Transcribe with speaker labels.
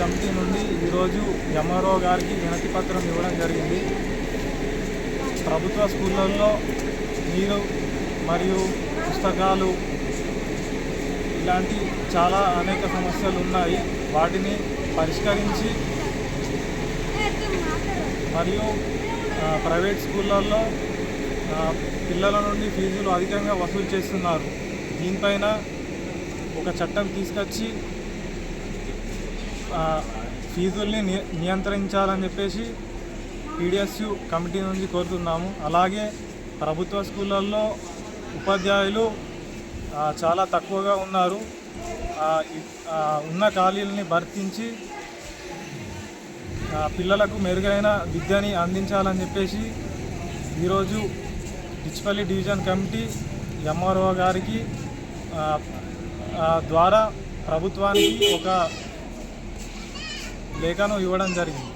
Speaker 1: Committee నుంచి ఈరోజు MRO గారికి వినతి పత్రం ఇవ్వడం జరిగింది. ప్రభుత్వ స్కూళ్ళల్లో నీరు మరియు పుస్తకాలు ఇలాంటి చాలా అనేక సమస్యలు ఉన్నాయి. వాటిని పరిష్కరించి మరియు ప్రైవేట్ స్కూళ్ళల్లో పిల్లల నుండి ఫీజులు అధికంగా వసూలు చేస్తున్నారు. దీనిపైన ఒక చట్టం తీసుకొచ్చి ఫీజుల్ని నియంత్రించాలని చెప్పేసి పీడిఎస్యు కమిటీ నుంచి కోరుతున్నాము. అలాగే ప్రభుత్వ స్కూళ్ళల్లో ఉపాధ్యాయులు చాలా తక్కువగా ఉన్నారు. ఉన్న ఖాళీలని భర్తించి పిల్లలకు మెరుగైన విద్యని అందించాలని చెప్పేసి ఈరోజు డిచ్పల్లి డివిజన్ కమిటీ ఎంఆర్ఓ గారికి ద్వారా ప్రభుత్వానికి ఒక లేఖను ఇవ్వడం జరిగింది.